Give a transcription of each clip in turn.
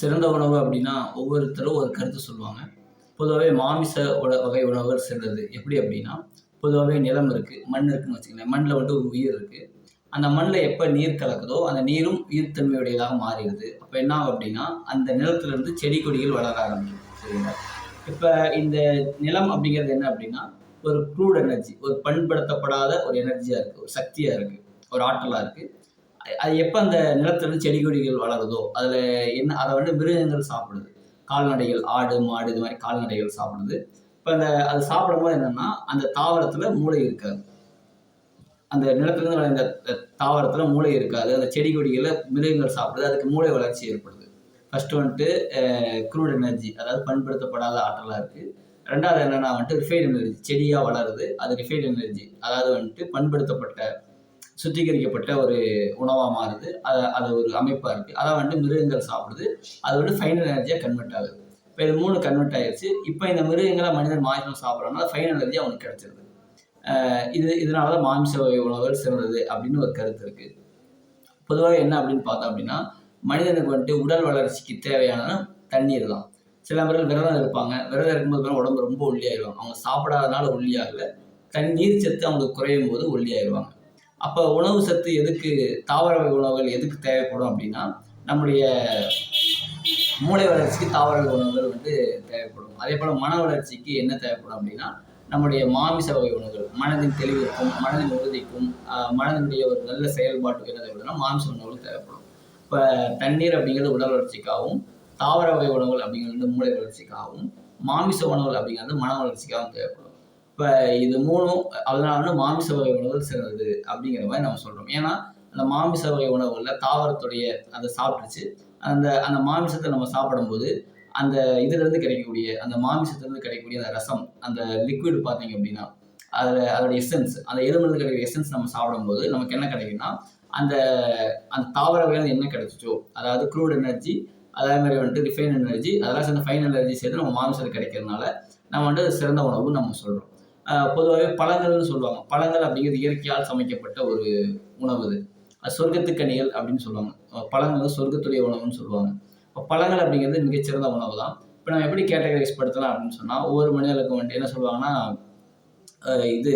சிறந்த உணவு அப்படின்னா ஒவ்வொருத்தரும் ஒரு கருத்து சொல்லுவாங்க. பொதுவாகவே மாமிச உட வகை உணவுகள் சிறந்தது. எப்படி அப்படின்னா பொதுவாகவே நிலம் இருக்குது மண் இருக்குன்னு வச்சுக்கோங்களேன். மண்ணில் வந்துட்டு ஒரு உயிர் இருக்குது அந்த மண்ணில் எப்போ நீர் கலக்குதோ அந்த நீரும் உயிர்த்தன்மையுடையதாக மாறிடுது. அப்போ என்ன ஆகும் அப்படின்னா அந்த நிலத்துலேருந்து செடி கொடிகள் வளர ஆரம்பிக்கும். சரிங்களா? இப்போ இந்த நிலம் அப்படிங்கிறது என்ன அப்படின்னா ஒரு க்ரூட் எனர்ஜி ஒரு பண்படுத்தப்படாத ஒரு எனர்ஜியாக இருக்குது ஒரு சக்தியாக இருக்குது ஒரு ஆற்றலாக இருக்குது அது எப்போ அந்த நிலத்துலேருந்து செடி கொடிகள் வளருதோ அதில் என்ன அதை வந்து மிருகங்கள் சாப்பிடுது. கால்நடைகள் ஆடு மாடு இது மாதிரி கால்நடைகள் சாப்பிடுது. இப்போ அந்த அது சாப்பிடும்போது என்னென்னா அந்த தாவரத்தில் மூளை இருக்காது. அந்த நிலத்துலேருந்து வளர்ந்த தாவரத்தில் மூளை இருக்காது. அந்த செடி கொடிகளை மிருகங்கள் சாப்பிடுது. அதுக்கு மூளை வளர்ச்சி ஏற்படுது. ஃபஸ்ட்டு வந்துட்டு க்ரூட் எனர்ஜி அதாவது பண்படுத்தப்படாத ஆற்றலாக இருக்குது ரெண்டாவது என்னென்னா வந்துட்டு ரிஃபைன் எனர்ஜி செடியாக வளருது. அது ரிஃபைன் எனர்ஜி அதாவது வந்துட்டு பண்படுத்தப்பட்ட சுத்திகரிக்கப்பட்ட ஒரு உணவாக மாறுது. அது அது ஒரு அமைப்பாக இருக்குது அதை வந்துட்டு மிருகங்கள் சாப்பிடுது. அது வந்து ஃபைனல் எனர்ஜியாக கன்வெர்ட் ஆகுது. இப்போ இது மூணு கன்வெர்ட் ஆயிடுச்சு இப்போ இந்த மிருகங்களை மனிதன் மாமிசம் சாப்பிட்றதுனால ஃபைனல் எனர்ஜி அவனுக்கு கிடைச்சிருது. இது இதனால தான் மாமிச வகை உணவுகள் சிறந்தது அப்படின்னு ஒரு கருத்து இருக்குது பொதுவாக என்ன அப்படின்னு பார்த்தோம் அப்படின்னா மனிதனுக்கு வந்துட்டு உடல் வளர்ச்சிக்கு தேவையான தண்ணீர் தான். சில பேர் விரதம் இருப்பாங்க. விரதம் இருக்கும்போது உடம்பு ரொம்ப ஒல்லியாயிருவாங்க அவங்க சாப்பிடாதனால ஒல்லியாகல. தண்ணீர் சத்து அவங்களுக்கு குறையும் போது ஒல்லியாயிடுவாங்க. அப்போ உணவு சத்து எதுக்கு தாவர உணவுகள் எதுக்கு தேவைப்படும் அப்படின்னா நம்முடைய மூளை வளர்ச்சிக்கு தாவர உணவுகள் வந்து தேவைப்படும். அதே போல் மன வளர்ச்சிக்கு என்ன தேவைப்படும் அப்படின்னா நம்முடைய மாமிச வகை உணவுகள் மனதின் தெளிவிற்கும் மனதின் உறுதிக்கும் மனதினுடைய ஒரு நல்ல செயல்பாட்டுக்கு என்ன தேவைப்படும்னா மாமிச உணவுகள் தேவைப்படும். இப்போ தண்ணீர் அப்படிங்கிறது உடல் வளர்ச்சிக்காகவும் தாவர வகை உணவுகள் அப்படிங்கிறது மூளை வளர்ச்சிக்காகவும் மாமிச உணவுகள் அப்படிங்கிறது மன வளர்ச்சிக்காகவும் தேவைப்படும். இப்போ இது மூணும் அதனால வந்து மாமிச வகை உணவுகள் சிறந்தது அப்படிங்கிற மாதிரி நம்ம சொல்கிறோம் ஏன்னா அந்த மாமிச வகை உணவுகளில் தாவரத்துடைய அதை சாப்பிட்டுச்சு அந்த அந்த மாமிசத்தை நம்ம சாப்பிடும்போது அந்த இதுலேருந்து கிடைக்கக்கூடிய அந்த மாமிசத்துலேருந்து கிடைக்கக்கூடிய அந்த ரசம் அந்த லிக்விட் பார்த்தீங்க அப்படின்னா அதில் அதோட எசன்ஸ் அந்த எலும்புலேருந்து கிடைக்கிற எசன்ஸ் நம்ம சாப்பிடும்போது நமக்கு என்ன கிடைக்குன்னா அந்த அந்த தாவர வகையில் என்ன கிடைச்சிச்சோ அதாவது க்ரூட் எனர்ஜி அதே மாதிரி வந்துட்டு ரிஃபைன் எனர்ஜி அதெல்லாம் சேர்ந்து ஃபைன் எனர்ஜி சேர்த்து நம்ம மாமிசத்தில் கிடைக்கிறதுனால நம்ம வந்து சிறந்த உணவு நம்ம சொல்கிறோம் பொதுவாகவே பழங்கள்னு சொல்லுவாங்க. பழங்கள் அப்படிங்கிறது இயற்கையால் சமைக்கப்பட்ட ஒரு உணவு இது. அது சொர்க்கத்துக்கனிகள் அப்படின்னு சொல்லுவாங்க. பழங்கள் சொர்க்கத்துடைய உணவுன்னு சொல்லுவாங்க. இப்போ பழங்கள் அப்படிங்கிறது மிகச்சிறந்த உணவு தான். இப்போ நம்ம எப்படி கேட்டகரைஸ் படுத்தலாம் அப்படின்னு சொன்னால் ஒவ்வொரு மனிதர்களுக்கு வந்துட்டு என்ன சொல்லுவாங்கன்னா இது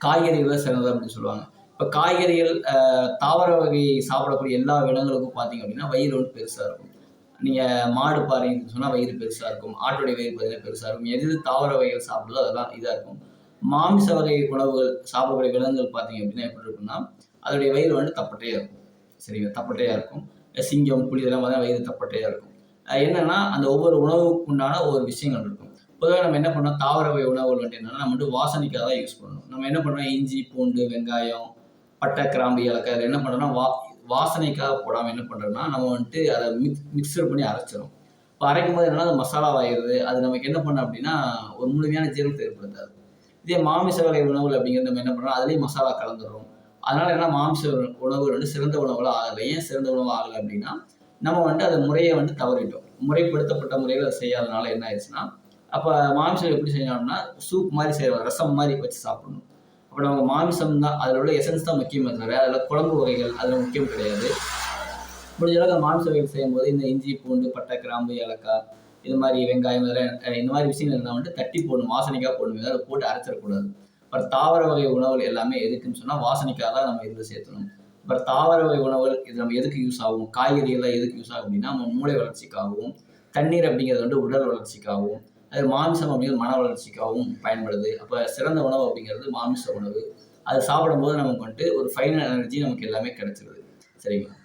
காய்கறிகள் சிறந்தது அப்படின்னு சொல்லுவாங்க. இப்போ காய்கறிகள் தாவர வகை சாப்பிடக்கூடிய எல்லா விலங்குகளுக்கும் பார்த்தீங்க அப்படின்னா வயிறு வந்து பெருசாக இருக்கும். நீங்கள் மாடு பாருங்கன்னு சொன்னால் வயிறு பெருசாக இருக்கும் ஆட்டுடைய வயிறு பார்த்தீங்கன்னா பெருசாக இருக்கும் எது தாவர வகைகள் சாப்பிடுதோ அதெல்லாம் இதாக இருக்கும். மாமிச வகை உணவுகள் சாப்பிடக்கூடிய விலங்குகள் பார்த்தீங்க அப்படின்னா எப்படி இருக்குன்னா அதோடைய வயிறு வந்து தப்பட்டையாக இருக்கும். சரிங்களா? தப்பட்டையாக இருக்கும். சிங்கம் புலி இதெல்லாம் பார்த்தா வயிறு தப்பட்டையாக இருக்கும். என்னென்னா அந்த ஒவ்வொரு உணவுக்கு உண்டான ஒவ்வொரு விஷயங்கள் இருக்கும். பொதுவாக நம்ம என்ன பண்ணோம் தாவர வகை உணவுகள் வந்து என்னென்னா நம்ம வந்து வாசனைக்காக தான் யூஸ் பண்ணணும். நம்ம என்ன பண்ணுறோம் இஞ்சி பூண்டு வெங்காயம் பட்டை கிராம்பு ஏலக்காய் அது என்ன பண்ணுறோம்னா வா வாசனைக்காக போடாமல் என்ன பண்ணுறோம்னா நம்ம வந்துட்டு அதை மிக்ஸ் மிக்சர் பண்ணி அரைச்சிடும் இப்போ அரைக்கும் போது என்னன்னா அது மசாலாவாகிடுது அது நமக்கு என்ன பண்ணோம் அப்படின்னா ஒரு முழுமையான ஜீரணத்தை ஏற்படுத்தாது இதே மாமிச வகை உணவுகள் அப்படிங்கிறது நம்ம என்ன பண்ணுறோம் அதுலேயும் மசாலா கலந்துடும் அதனால் என்ன மாமிச உணவுகள் வந்து சிறந்த உணவுகள் ஆகலை. ஏன் சிறந்த உணவு ஆகலை அப்படின்னா நம்ம வந்துட்டு அதை முறையை வந்து தவறிட்டோம். முறைப்படுத்தப்பட்ட முறையில் அதை செய்யாதனால என்ன ஆயிடுச்சுன்னா அப்போ மாமிசம் எப்படி செய்யணும்னா சூப் மாதிரி செய்யணும் ரசம் மாதிரி வச்சு சாப்பிடணும். அப்போ அவங்க மாமிசம் தான் அதில் உள்ள எசன்ஸ் தான் முக்கியமே தவிர அதில் குழம்பு வகைகள் அதில் முக்கியம் கிடையாது. முடிஞ்ச அளவுக்கு மாமிச வகைகள் செய்யும்போது இந்த இஞ்சி பூண்டு பட்டை கிராம்பு ஏலக்காய் இது மாதிரி வெங்காயம் இதெல்லாம் இந்த மாதிரி விஷயங்கள் இருந்தால் வந்துட்டு தட்டி போடணும் வாசனைக்காக போடணும் அதை போட்டு அரைச்சிடக்கூடாது. அப்புறம் தாவர வகை உணவுகள் எல்லாமே எதுக்குன்னு சொன்னால் வாசனைக்காக தான் நம்ம இதில் சேர்த்தணும். அப்புறம் தாவர வகை உணவுகள் இது நம்ம எதுக்கு யூஸ் ஆகும்? காய்கறிகள்லாம் எதுக்கு யூஸ் ஆகும் அப்படின்னா நம்ம மூளை வளர்ச்சிக்காகவும் தண்ணீர் அப்படிங்கிறது வந்து உடல் வளர்ச்சிக்காகவும் அது மாமிசம் அப்படிங்கிறது மன வளர்ச்சிக்காகவும் பயன்படுது. அப்போ சிறந்த உணவு அப்படிங்கிறது மாமிச உணவு. அது சாப்பிடும்போது நமக்கு வந்துட்டு ஒரு ஃபைனல் எனர்ஜி நமக்கு எல்லாமே கிடைச்சிருது. சரிங்களா?